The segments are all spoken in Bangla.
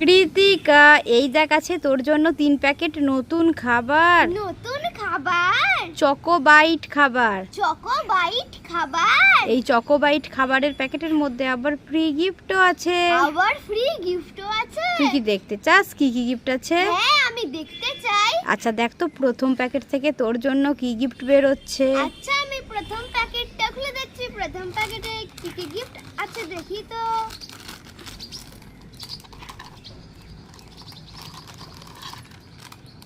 কৃতিকা এই দেখ আছে তোর জন্য তিন প্যাকেট নতুন খাবার। নতুন খাবার? চকো বাইট খাবার। চকো বাইট খাবার? এই চকো বাইট খাবারের প্যাকেটের মধ্যে আবার ফ্রি গিফটও আছে। আবার ফ্রি গিফটও আছে? তুই কি দেখতে চাস? কি কি গিফট আছে? হ্যাঁ আমি দেখতে চাই। আচ্ছা দেখ তো প্রথম প্যাকেট থেকে তোর জন্য কি গিফট বেরোচ্ছে। আচ্ছা আমি প্রথম প্যাকেটটা খুলে দেখছি। প্রথম প্যাকেটে কি কি গিফট আছে দেখি তো।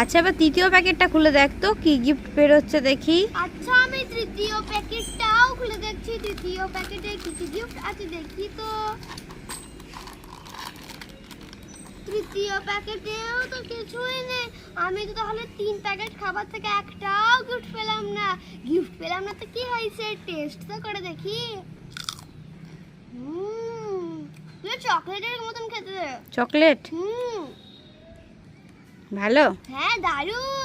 আচ্ছা এবার তৃতীয় প্যাকেটটা খুলে দেখ তো কি গিফট বেরোচ্ছে দেখি। আচ্ছা আমি তৃতীয় প্যাকেটটাও খুলে দেখছি তৃতীয় প্যাকেটে কি কি গিফট আছে দেখি তো। তৃতীয় প্যাকেটেও তো কিছুই নেই। আমি তো তাহলে তিন প্যাকেট খাবার থেকে একটাও গিফট পেলাম না। গিফট পেলাম না তো কি হয়েছে? টেস্ট তো করে দেখি। হুম চকলেটের মতন খেতে চকলেট হুম। ভালো? হ্যাঁ দারুণ।